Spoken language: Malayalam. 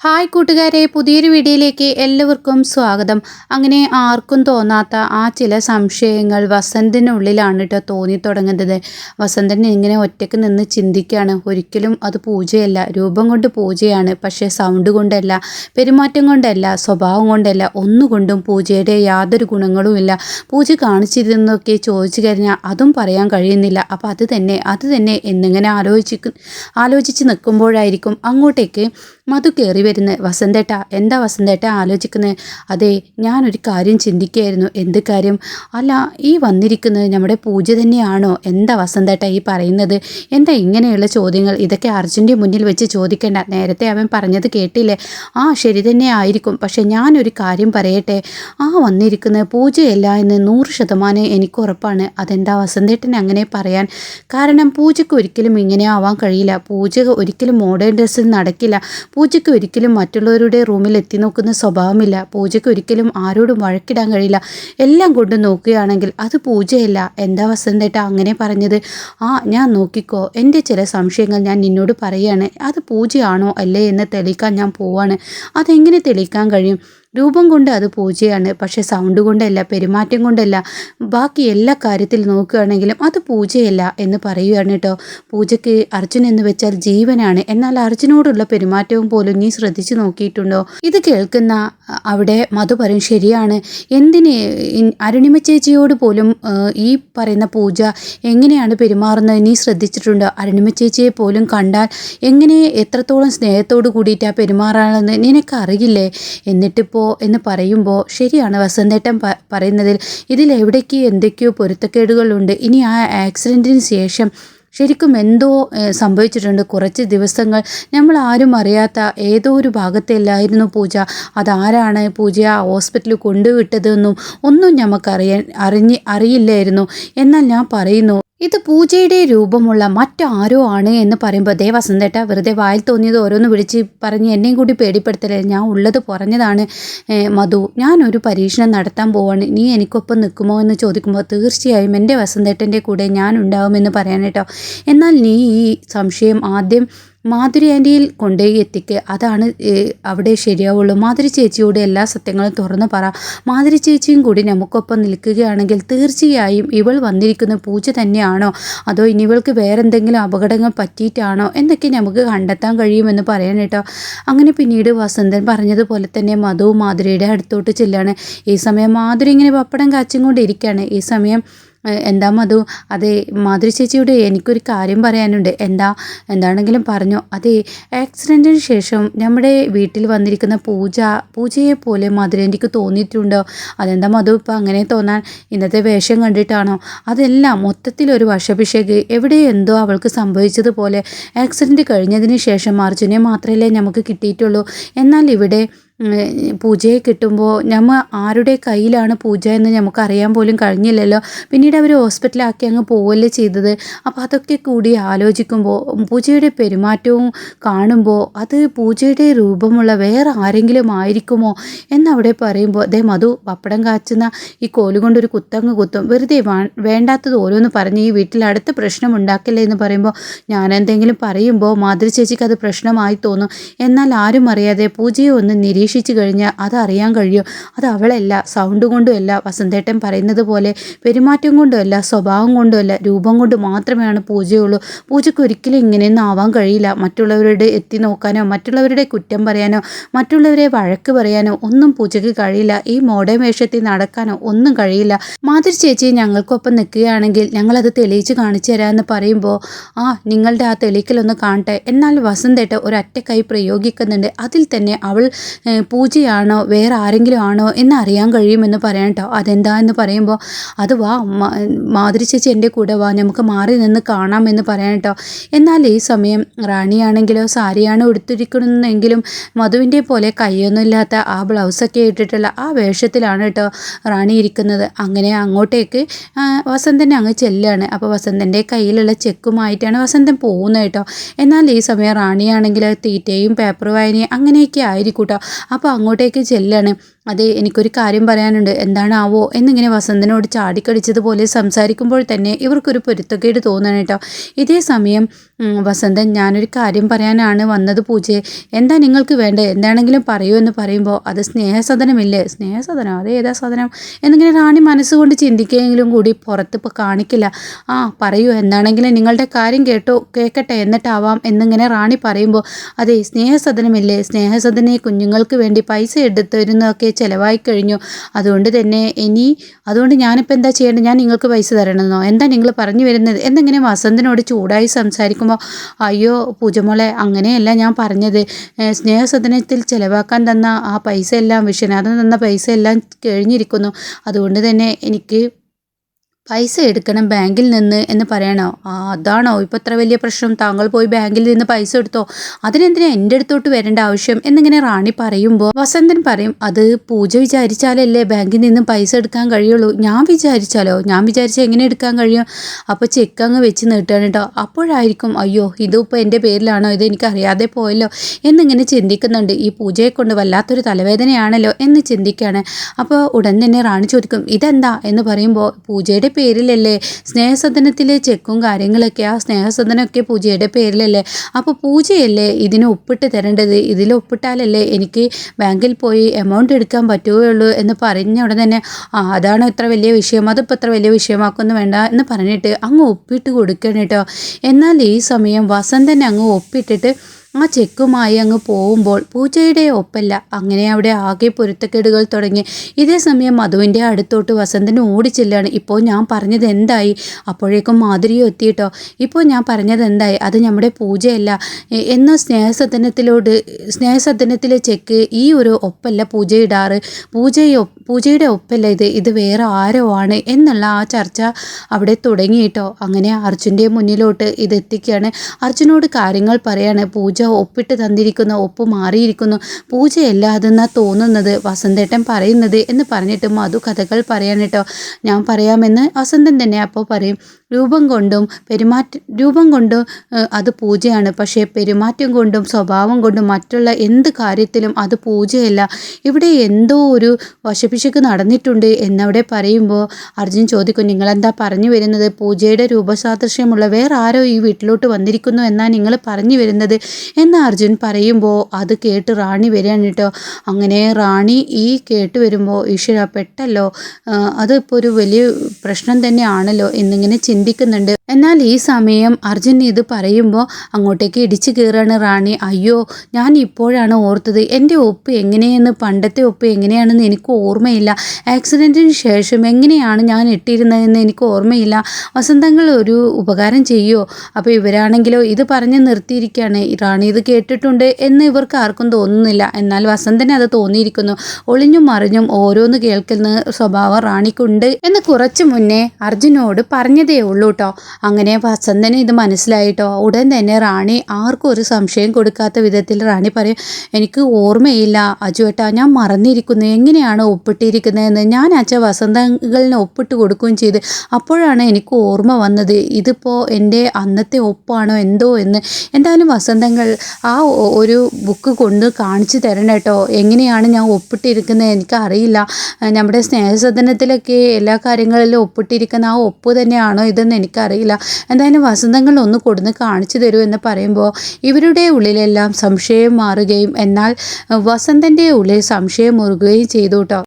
ഹായ് കൂട്ടുകാരെ പുതിയൊരു വീഡിയോയിലേക്ക് എല്ലാവർക്കും സ്വാഗതം. അങ്ങനെ ആർക്കും തോന്നാത്ത ആ ചില സംശയങ്ങൾ വസന്തിനുള്ളിലാണ് കേട്ടോ തോന്നി തുടങ്ങുന്നത്. വസന്തൻ ഇങ്ങനെ ഒറ്റയ്ക്ക് നിന്ന് ചിന്തിക്കുകയാണ് ഒരിക്കലും അത് പൂജയല്ല. രൂപം കൊണ്ട് പൂജയാണ്. പക്ഷേ സൗണ്ട് കൊണ്ടല്ല പെരുമാറ്റം കൊണ്ടല്ല സ്വഭാവം കൊണ്ടല്ല ഒന്നുകൊണ്ടും പൂജയുടെ യാതൊരു ഗുണങ്ങളുമില്ല. പൂജ കാണിച്ചിരുന്നൊക്കെ ചോദിച്ചു കഴിഞ്ഞാൽ അതും പറയാൻ കഴിയുന്നില്ല. അപ്പോൾ അത് തന്നെ അത് തന്നെ എന്നിങ്ങനെ ആലോചിച്ച് ആലോചിച്ച് നിൽക്കുമ്പോഴായിരിക്കും അങ്ങോട്ടേക്ക് മധു കയറി വരുന്നത് വസന്തേട്ട എന്താ വസന്തേട്ട ആലോചിക്കുന്നത് അതെ ഞാനൊരു കാര്യം ചിന്തിക്കുകയായിരുന്നു. എന്ത് കാര്യം? അല്ല ഈ വന്നിരിക്കുന്നത് നമ്മുടെ പൂജ തന്നെയാണോ? എന്താ വസന്തേട്ട ഈ പറയുന്നത്? എന്താ ഇങ്ങനെയുള്ള ചോദ്യങ്ങൾ? ഇതൊക്കെ അർജുന്റെ മുന്നിൽ വെച്ച് ചോദിക്കേണ്ട. നേരത്തെ അവൻ പറഞ്ഞത് കേട്ടില്ലേ? ആ ശരി തന്നെ ആയിരിക്കും. പക്ഷെ ഞാനൊരു കാര്യം പറയട്ടെ? ആ വന്നിരിക്കുന്ന പൂജയല്ല എന്ന് നൂറ് ശതമാനം എനിക്ക് ഉറപ്പാണ്. അതെന്താ വസന്തേട്ടനെ അങ്ങനെ പറയാൻ? കാരണം പൂജയ്ക്ക് ഒരിക്കലും ഇങ്ങനെ ആവാൻ കഴിയില്ല. പൂജ ഒരിക്കലും മോഡേൺ ഡ്രസ്സിൽ നടക്കില്ല. പൂജയ്ക്ക് ഒരിക്കലും മറ്റുള്ളവരുടെ റൂമിൽ എത്തി നോക്കുന്ന സ്വഭാവമില്ല. പൂജയ്ക്ക് ഒരിക്കലും ആരോടും വഴക്കിടാൻ കഴിയില്ല. എല്ലാം കൊണ്ട് നോക്കുകയാണെങ്കിൽ അത് പൂജയല്ല. എന്താ വസന്തേട്ട അങ്ങനെ പറഞ്ഞത്? ആ ഞാൻ നോക്കിക്കോ. എന്റെ ചില സംശയങ്ങൾ ഞാൻ നിന്നോട് പറയുകയാണ് അത് പൂജയാണോ അല്ലേ എന്ന് തെളിയിക്കാൻ ഞാൻ പോവാണ്. അതെങ്ങനെ തെളിയിക്കാൻ കഴിയും? രൂപം കൊണ്ട് അത് പൂജയാണ്. പക്ഷേ സൗണ്ട് കൊണ്ടല്ല പെരുമാറ്റം കൊണ്ടല്ല ബാക്കി എല്ലാ കാര്യത്തിൽ നോക്കുകയാണെങ്കിലും അത് പൂജയല്ല എന്ന് പറയുകയാണ് കേട്ടോ പൂജയ്ക്ക് അർജുൻ എന്ന് വെച്ചാൽ ജീവനാണ്. എന്നാൽ അർജുനോടുള്ള പെരുമാറ്റവും പോലും നീ ശ്രദ്ധിച്ചു നോക്കിയിട്ടുണ്ടോ? ഇത് കേൾക്കുന്ന അവിടെ മധു പറയും ശരിയാണ്. എന്തിന് അരുണിമ ചേച്ചിയോട് പോലും ഈ പറയുന്ന പൂജ എങ്ങനെയാണ് പെരുമാറുന്നത് നീ ശ്രദ്ധിച്ചിട്ടുണ്ടോ? അരുണിമ ചേച്ചിയെ പോലും കണ്ടാൽ എങ്ങനെ എത്രത്തോളം സ്നേഹത്തോട് കൂടിയിട്ടാണ് പെരുമാറാണെന്ന് നിനക്കറിയില്ലേ? എന്നിട്ടിപ്പോൾ എന്ന് പറയുമ്പോൾ ശരിയാണ് വസന്തേട്ടൻ പറയുന്നതിൽ. ഇതിൽ എവിടേക്ക് എന്തൊക്കെയോ പൊരുത്തക്കേടുകളുണ്ട്. ഇനി ആ ആക്സിഡന്റിന് ശേഷം ശരിക്കും എന്തോ സംഭവിച്ചിട്ടുണ്ട്. കുറച്ച് ദിവസങ്ങൾ നമ്മൾ ആരും അറിയാത്ത ഏതോ ഒരു ഭാഗത്തല്ലായിരുന്നു പൂജ. അതാരാണ് പൂജ ആ ഹോസ്പിറ്റലിൽ കൊണ്ടുവിട്ടതെന്നും ഒന്നും നമുക്കറിയാൻ അറിഞ്ഞ് അറിയില്ലായിരുന്നു. എന്നാൽ ഞാൻ പറയുന്നു ഇത് പൂജയുടെ രൂപമുള്ള മറ്റാരോ ആണ് എന്ന് പറയുമ്പോൾ ദേ വസന്തേട്ട വെറുതെ വായിൽ തോന്നിയത് ഓരോന്ന് വിളിച്ച് പറഞ്ഞ് എന്നെയും കൂടി പേടിപ്പെടുത്തലേ. ഞാൻ ഉള്ളത് പറഞ്ഞതാണ് മധു. ഞാനൊരു പരീക്ഷണം നടത്താൻ പോവാണ്. നീ എനിക്കൊപ്പം നിൽക്കുമോ എന്ന് ചോദിക്കുമ്പോൾ തീർച്ചയായും എന്റെ വസന്തേട്ടന്റെ കൂടെ ഞാൻ ഉണ്ടാവുമെന്ന് പറയാനേട്ടോ എന്നാൽ നീ ഈ സംശയം ആദ്യം മാധുരി ആന്റിയിൽ കൊണ്ടുപോയി എത്തിക്ക്. അതാണ് അവിടെ ശരിയാവുള്ളൂ. മാധുരി ചേച്ചിയോട് എല്ലാ സത്യങ്ങളും തുറന്നു പറ. മാധുരി ചേച്ചിയും കൂടി നമുക്കൊപ്പം നിൽക്കുകയാണെങ്കിൽ തീർച്ചയായും ഇവൾ വന്നിരിക്കുന്ന പൂജ തന്നെയാണോ? അതോ ഇനി ഇവൾക്ക് വേറെ എന്തെങ്കിലും അപകടങ്ങൾ പറ്റിയിട്ടാണോ? എന്നൊക്കെ നമുക്ക് കണ്ടെത്താൻ കഴിയുമെന്ന് പറയാൻ കേട്ടോ. അങ്ങനെ പിന്നീട് വസന്തൻ പറഞ്ഞതുപോലെ തന്നെ മധു മാധുരിയുടെ അടുത്തോട്ട് ചെല്ലാണ്. ഈ സമയം മാധുരി ഇങ്ങനെ പപ്പടം കാച്ചും കൊണ്ടിരിക്കുകയാണ്. ഈ സമയം എന്താ മധു? അതെ മാധുരി ചേച്ചിയോട് എനിക്കൊരു കാര്യം പറയാനുണ്ട്. എന്താ എന്താണെങ്കിലും പറഞ്ഞു. അതെ ആക്സിഡന്റിന് ശേഷം നമ്മുടെ വീട്ടിൽ വന്നിരിക്കുന്ന പൂജ പൂജയെ പോലെ മധുര എനിക്ക് തോന്നിയിട്ടുണ്ടോ. അതെന്താ മധു? ഇപ്പം അങ്ങനെ തോന്നാൻ ഇന്നത്തെ വേഷം കണ്ടിട്ടാണോ? അതെല്ലാം മൊത്തത്തിലൊരു വശഭിഷേക്. എവിടെ എന്തോ അവൾക്ക് സംഭവിച്ചതുപോലെ ആക്സിഡന്റ് കഴിഞ്ഞതിന് ശേഷം അർജുനെ മാത്രമല്ലേ നമുക്ക് കിട്ടിയിട്ടുള്ളൂ. എന്നാൽ ഇവിടെ പൂജയെ കിട്ടുമ്പോൾ നമ്മൾ ആരുടെ കയ്യിലാണ് പൂജ എന്ന് നമുക്ക് അറിയാൻ പോലും കഴിഞ്ഞില്ലല്ലോ. പിന്നീട് അവർ ഹോസ്പിറ്റലാക്കി അങ്ങ് പോവല്ലേ ചെയ്തത്. അപ്പോൾ അതൊക്കെ കൂടി ആലോചിക്കുമ്പോൾ പൂജയുടെ പെരുമാറ്റവും കാണുമ്പോൾ അത് പൂജയുടെ രൂപമുള്ള വേറെ ആരെങ്കിലും ആയിരിക്കുമോ എന്നവിടെ പറയുമ്പോൾ അതേ മധു പപ്പടം കാച്ചുന്ന ഈ കോലുകൊണ്ടൊരു കുത്തങ്ങ് കുത്തും. വെറുതെ വേണ്ടാത്തത് ഓരോന്ന് പറഞ്ഞ് ഈ വീട്ടിൽ അടുത്ത പ്രശ്നം ഉണ്ടാക്കില്ലേ എന്ന് പറയുമ്പോൾ ഞാൻ എന്തെങ്കിലും പറയുമ്പോൾ മാതൃ ചേച്ചിക്ക് അത് പ്രശ്നമായി തോന്നും. എന്നാൽ ആരും അറിയാതെ പൂജയെ ഒന്ന് നിരീക്ഷ അന്വേഷിച്ചു കഴിഞ്ഞാൽ അതറിയാൻ കഴിയും. അത് അവളല്ല സൗണ്ട് കൊണ്ടുമല്ല വസന്തേട്ടൻ പറയുന്നത് പോലെ പെരുമാറ്റം കൊണ്ടുമല്ല സ്വഭാവം കൊണ്ടുമല്ല രൂപം കൊണ്ട് മാത്രമേ പൂജയുള്ളൂ. പൂജയ്ക്ക് ഒരിക്കലും ഇങ്ങനെയൊന്നും ആവാൻ കഴിയില്ല. മറ്റുള്ളവരുടെ എത്തി നോക്കാനോ മറ്റുള്ളവരുടെ കുറ്റം പറയാനോ മറ്റുള്ളവരെ വഴക്ക് പറയാനോ ഒന്നും പൂജയ്ക്ക് കഴിയില്ല. ഈ മോഡേൺ വേഷത്തിൽ നടക്കാനോ ഒന്നും കഴിയില്ല. മാതൃ ചേച്ചി ഞങ്ങൾക്കൊപ്പം നിൽക്കുകയാണെങ്കിൽ ഞങ്ങളത് തെളിയിച്ച് കാണിച്ചു തരാമെന്ന് പറയുമ്പോൾ ആ നിങ്ങളുടെ ആ തെളിക്കലൊന്ന് കാണട്ടെ. എന്നാൽ വസന്തേട്ട ഒരൊറ്റ കൈ പ്രയോഗിക്കുന്നുണ്ട്. അതിൽ തന്നെ അവൾ പൂജയാണോ? വേറെ ആരെങ്കിലും ആണോ എന്ന് അറിയാൻ കഴിയുമെന്ന് പറയാം കേട്ടോ അതെന്താ എന്ന് പറയുമ്പോൾ അത് വാ മാതിരി ചേച്ചി എന്റെ കൂടെ വാ നമുക്ക് മാറി നിന്ന് കാണാമെന്ന് പറയാം കേട്ടോ എന്നാൽ ഈ സമയം റാണിയാണെങ്കിലോ സാരിയാണ് ഉടുത്തിരിക്കണമെന്നെങ്കിലും മധുവിന്റെ പോലെ കൈയൊന്നും ഇല്ലാത്ത ആ ബ്ലൗസൊക്കെ ഇട്ടിട്ടുള്ള ആ വേഷത്തിലാണ് കേട്ടോ റാണി ഇരിക്കുന്നത്. അങ്ങനെ അങ്ങോട്ടേക്ക് വസന്തനെ അങ്ങ് ചെല്ലാണ്. അപ്പോൾ വസന്തന്റെ കയ്യിലുള്ള ചെക്കുമായിട്ടാണ് വസന്തൻ പോകുന്നത് കേട്ടോ എന്നാൽ ഈ സമയം റാണിയാണെങ്കിൽ തീറ്റയും പേപ്പർ വായനയും അങ്ങനെയൊക്കെ ആയിരിക്കും കേട്ടോ അപ്പോൾ അങ്ങോട്ടേക്ക് ചെല്ലാണ്. അതെ എനിക്കൊരു കാര്യം പറയാനുണ്ട്. എന്താണാവോ? എന്നിങ്ങനെ വസന്തനോട് ചാടിക്കടിച്ചതുപോലെ സംസാരിക്കുമ്പോൾ തന്നെ ഇവർക്കൊരു പൊരുത്തക്കേട് തോന്നണം കേട്ടോ. ഇതേ സമയം വസന്തൻ ഞാനൊരു കാര്യം പറയാനാണ് വന്നത് പൂജയെ. എന്താ നിങ്ങൾക്ക് വേണ്ടത്? എന്താണെങ്കിലും പറയൂ എന്ന് പറയുമ്പോൾ അത് സ്നേഹസദനമില്ലേ? സ്നേഹസദനം അത് ഏതാ സദനം? എന്നിങ്ങനെ റാണി മനസ്സുകൊണ്ട് ചിന്തിക്കുകയെങ്കിലും കൂടി പുറത്ത് ഇപ്പോൾ കാണിക്കില്ല. ആ പറയൂ എന്താണെങ്കിലും നിങ്ങളുടെ കാര്യം കേട്ടോ കേൾക്കട്ടെ എന്നിട്ടാവാം എന്നിങ്ങനെ റാണി പറയുമ്പോൾ അതെ സ്നേഹസദനമില്ലേ? സ്നേഹസദനെ കുഞ്ഞുങ്ങൾക്ക് വേണ്ടി പൈസ എടുത്തിരുന്നതൊക്കെ ചിലവായി കഴിഞ്ഞു. അതുകൊണ്ട് തന്നെ ഇനി അതുകൊണ്ട് ഞാനിപ്പോൾ എന്താ ചെയ്യേണ്ടത്? ഞാൻ നിങ്ങൾക്ക് പൈസ തരണമെന്നോ എന്താ നിങ്ങൾ പറഞ്ഞു വരുന്നത്? എന്നിങ്ങനെ വസന്തനോട് ചൂടായി സംസാരിക്കുമ്പോൾ അയ്യോ പൂജമോളെ അങ്ങനെയല്ല ഞാൻ പറഞ്ഞത്. സ്നേഹസദനത്തിൽ ചിലവാക്കാൻ തന്ന ആ പൈസ എല്ലാം വിശ്വനാഥൻ തന്ന പൈസ എല്ലാം കഴിഞ്ഞിരിക്കുന്നു. അതുകൊണ്ട് തന്നെ എനിക്ക് പൈസ എടുക്കണം ബാങ്കിൽ നിന്ന് എന്ന് പറയണോ? ആ അതാണോ? ഇപ്പോൾ ഇത്ര വലിയ പ്രശ്നം. താങ്കൾ പോയി ബാങ്കിൽ നിന്ന് പൈസ എടുത്തോ? അതിനെന്തിനാ എന്റെ അടുത്തോട്ട് വരേണ്ട ആവശ്യം? എന്നിങ്ങനെ റാണി പറയുമ്പോൾ വസന്തൻ പറയും അത് പൂജ വിചാരിച്ചാലല്ലേ ബാങ്കിൽ നിന്ന് പൈസ എടുക്കാൻ കഴിയുള്ളൂ? ഞാൻ വിചാരിച്ചാലോ? ഞാൻ വിചാരിച്ചാൽ എങ്ങനെ എടുക്കാൻ കഴിയും? അപ്പോൾ ചെക്ക് അങ്ങ് വെച്ച് നീട്ടുകയാണ് കേട്ടോ അപ്പോഴായിരിക്കും അയ്യോ ഇതിപ്പോൾ എന്റെ പേരിലാണോ? ഇത് എനിക്ക് അറിയാതെ പോയല്ലോ? എന്നിങ്ങനെ ചിന്തിക്കുന്നുണ്ട്. ഈ പൂജയെ കൊണ്ട് വല്ലാത്തൊരു തലവേദനയാണല്ലോ എന്ന് ചിന്തിക്കുകയാണ് അപ്പോൾ ഉടൻ തന്നെ റാണി ചോദിക്കും ഇതെന്താ? എന്ന് പറയുമ്പോൾ പൂജയുടെ പേരിലല്ലേ? സ്നേഹസദനത്തിലെ ചെക്കും കാര്യങ്ങളൊക്കെ ആ സ്നേഹസദനമൊക്കെ പൂജയുടെ പേരിലല്ലേ? അപ്പോൾ പൂജയല്ലേ ഇതിന് ഒപ്പിട്ട് തരേണ്ടത്? ഇതിൽ ഒപ്പിട്ടാലല്ലേ എനിക്ക് ബാങ്കിൽ പോയി എമൗണ്ട് എടുക്കാൻ പറ്റുകയുള്ളൂ എന്ന് പറഞ്ഞ ഉടൻ തന്നെ ആ അതാണ് ഇത്ര വലിയ വിഷയം അതിപ്പോൾ ഇത്ര വലിയ വിഷയമാക്കൊന്നും വേണ്ട എന്ന് പറഞ്ഞിട്ട് അങ്ങ് ഒപ്പിട്ട് കൊടുക്കണം കേട്ടോ. എന്നാൽ ഈ സമയം വസന്തനെ അങ്ങ് ഒപ്പിട്ടിട്ട് ആ ചെക്കുമായി അങ്ങ് പോകുമ്പോൾ പൂജയുടെ ഒപ്പല്ല. അങ്ങനെ അവിടെ ആകെ പൊരുത്തക്കേടുകൾ തുടങ്ങി. ഇതേ സമയം മധുവിന്റെ അടുത്തോട്ട് വസന്തൻ ഓടിച്ചെല്ലാണ് ഇപ്പോൾ ഞാൻ പറഞ്ഞത് എന്തായി? അപ്പോഴേക്കും മാധുരിയും എത്തിയിട്ടോ? ഇപ്പോൾ ഞാൻ പറഞ്ഞത് എന്തായി? അത് നമ്മുടെ പൂജയല്ല. എന്ന സ്നേഹസദനത്തിലോട് സ്നേഹസദനത്തിലെ ചെക്ക് ഈ ഒരു ഒപ്പല്ല പൂജ ഇടാറ്. പൂജയോ പൂജയുടെ ഒപ്പല്ല ഇത്. ഇത് വേറെ ആരോ ആണ് എന്നുള്ള ആ ചർച്ച അവിടെ തുടങ്ങിയിട്ടോ. അങ്ങനെ അർജുന്റെ മുന്നിലോട്ട് ഇത് എത്തിക്കുകയാണ് അർജുനോട് കാര്യങ്ങൾ പറയാണ്. പൂജ ഒപ്പിട്ട് തന്നിരിക്കുന്ന ഒപ്പ് മാറിയിരിക്കുന്നു. പൂജയല്ല അതെന്നാ തോന്നുന്നത്? വസന്തേട്ടൻ പറയുന്നത് എന്ന് പറഞ്ഞിട്ട് മധു കഥകൾ പറയാൻ കേട്ടോ. ഞാൻ പറയാമെന്ന് വസന്തൻ തന്നെ അപ്പോൾ പറയും. രൂപം കൊണ്ടും പെരുമാറ്റ രൂപം കൊണ്ടും അത് പൂജയാണ്. പക്ഷേ പെരുമാറ്റം കൊണ്ടും സ്വഭാവം കൊണ്ടും മറ്റുള്ള എന്ത് കാര്യത്തിലും അത് പൂജയല്ല. ഇവിടെ എന്തോ ഒരു വശപിശക്ക് നടന്നിട്ടുണ്ട് എന്നവിടെ പറയുമ്പോൾ അർജുൻ ചോദിക്കും നിങ്ങളെന്താ പറഞ്ഞു വരുന്നത്? പൂജയുടെ രൂപസാദൃശ്യമുള്ള വേറെ ആരോ ഈ വീട്ടിലോട്ട് വന്നിരിക്കുന്നു എന്നാ നിങ്ങൾ പറഞ്ഞു വരുന്നത്? എന്ന് അർജുൻ പറയുമ്പോൾ അത് കേട്ട് റാണി വരികയാണ് കേട്ടോ. അങ്ങനെ റാണി ഈ കേട്ട് വരുമ്പോൾ ഈശ്വര പെട്ടല്ലോ. അതിപ്പോൾ ഒരു വലിയ പ്രശ്നം തന്നെയാണല്ലോ എന്നിങ്ങനെ ചിന്തിക്കുന്നുണ്ട്. എന്നാൽ ഈ സമയം അർജുൻ ഇത് പറയുമ്പോൾ അങ്ങോട്ടേക്ക് ഇടിച്ചു കയറാണ് റാണി. അയ്യോ ഞാൻ ഇപ്പോഴാണ് ഓർത്തത് എന്റെ ഒപ്പ് എങ്ങനെയെന്ന് പണ്ടത്തെ ഒപ്പ് എങ്ങനെയാണെന്ന് എനിക്ക് ഓർമ്മയില്ല. ആക്സിഡന്റിന് ശേഷം എങ്ങനെയാണ് ഞാൻ ഇട്ടിരുന്നതെന്ന് എനിക്ക് ഓർമ്മയില്ല. വസന്തങ്ങൾ ഒരു ഉപകാരം ചെയ്യുമോ അപ്പോൾ ഇവരാണെങ്കിലോ ഇത് പറഞ്ഞ് നിർത്തിയിരിക്കുകയാണ്. റാണി ഇത് കേട്ടിട്ടുണ്ട് എന്ന് ഇവർക്ക് ആർക്കും തോന്നുന്നില്ല. എന്നാൽ വസന്തന് അത് തോന്നിയിരിക്കുന്നു. ഒളിഞ്ഞും മറിഞ്ഞും ഓരോന്ന് കേൾക്കുന്ന സ്വഭാവം റാണിക്കുണ്ട്. എന്ന് കുറച്ചു മുന്നേ അർജുനോട് പറഞ്ഞതേ ഉള്ളൂ കേട്ടോ അങ്ങനെ വസന്തന് ഇത് മനസ്സിലായിട്ടോ ഉടൻ തന്നെ റാണി ആർക്കും ഒരു സംശയം കൊടുക്കാത്ത വിധത്തിൽ റാണി പറയും എനിക്ക് ഓർമ്മയില്ല. അജുവേട്ടാ ഞാൻ മറന്നിരിക്കുന്നു. എങ്ങനെയാണ് ഒപ്പിട്ടിരിക്കുന്നതെന്ന്? ഞാൻ അച്ഛ വസന്തങ്ങളിനെ ഒപ്പിട്ട് കൊടുക്കുകയും ചെയ്ത് അപ്പോഴാണ് എനിക്ക് ഓർമ്മ വന്നത്. ഇതിപ്പോൾ എന്റെ അന്നത്തെ ഒപ്പാണോ എന്തോ എന്ന്. എന്തായാലും വസന്തങ്ങൾ ആ ഒരു ബുക്ക് കൊണ്ട് കാണിച്ചു തരണം കേട്ടോ എങ്ങനെയാണ് ഞാൻ ഒപ്പിട്ടിരിക്കുന്നത് എനിക്കറിയില്ല. നമ്മുടെ സ്നേഹസദനത്തിലൊക്കെ എല്ലാ കാര്യങ്ങളിലും ഒപ്പിട്ടിരിക്കുന്ന ആ ഒപ്പ് തന്നെയാണോ ഇതെന്ന് എനിക്കറിയില്ല. എന്തായാലും വസന്തങ്ങൾ ഒന്ന് കൊടുന്ന് കാണിച്ചു തരൂ എന്ന് പറയുമ്പോൾ ഇവരുടെ ഉള്ളിലെല്ലാം സംശയം മാറുകയും എന്നാൽ വസന്തന്റെ ഉള്ളിൽ സംശയം മുറുകയും ചെയ്തു കേട്ടോ.